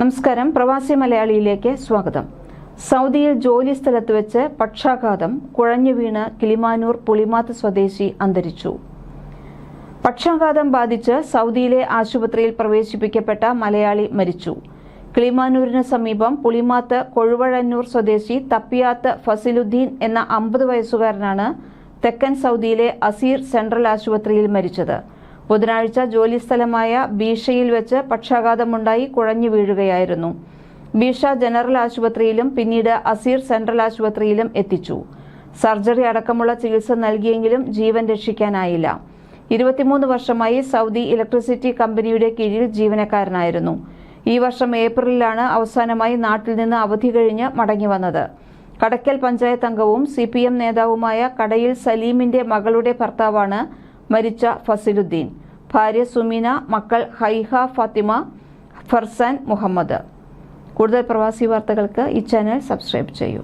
നമസ്കാരം. പ്രവാസി മലയാളിയിലേക്ക് സ്വാഗതം. സൗദിയിൽ ജോലി സ്ഥലത്ത് വെച്ച് പക്ഷാഘാതം കുഴഞ്ഞു വീണ് കിളിമാനൂർ പുളിമാത്ത് സ്വദേശി അന്തരിച്ചു. പക്ഷാഘാതം ബാധിച്ച് സൗദിയിലെ ആശുപത്രിയിൽ പ്രവേശിപ്പിക്കപ്പെട്ട മലയാളി മരിച്ചു. കിളിമാനൂരിന് സമീപം പുളിമാത്ത് കൊഴുവഴന്നൂർ സ്വദേശി തപ്പിയാത്ത് ഫസിലുദ്ദീൻ എന്ന അമ്പത് വയസ്സുകാരനാണ് തെക്കൻ സൗദിയിലെ അസീർ സെൻട്രൽ ആശുപത്രിയിൽ മരിച്ചത്. ബുധനാഴ്ച ജോലിസ്ഥലമായ ബീഷയിൽ വെച്ച് പക്ഷാഘാതമുണ്ടായി കുഴഞ്ഞു വീഴുകയായിരുന്നു. ബീഷ ജനറൽ ആശുപത്രിയിലും പിന്നീട് അസീർ സെൻട്രൽ ആശുപത്രിയിലും എത്തിച്ചു. സർജറി അടക്കമുള്ള ചികിത്സ നൽകിയെങ്കിലും ജീവൻ രക്ഷിക്കാനായില്ല. ഇരുപത്തിമൂന്ന് വർഷമായി സൗദി ഇലക്ട്രിസിറ്റി കമ്പനിയുടെ കീഴിൽ ജീവനക്കാരനായിരുന്നു. ഈ വർഷം ഏപ്രിലിലാണ് അവസാനമായി നാട്ടിൽ നിന്ന് അവധി കഴിഞ്ഞ് മടങ്ങിവന്നത് കടക്കൽ പഞ്ചായത്ത് അംഗവും സി നേതാവുമായ കടയിൽ സലീമിന്റെ മകളുടെ ഭർത്താവാണ് മരിച്ച ഫസിലുദ്ദീൻ. ഭാര്യ സുമീന മക്കൾ ഹൈഹ ഫാത്തിമ ഫർസാൻ മുഹമ്മദ്. കൂടുതൽ പ്രവാസി വാർത്തകൾക്ക് ഈ ചാനൽ സബ്സ്ക്രൈബ് ചെയ്യൂ.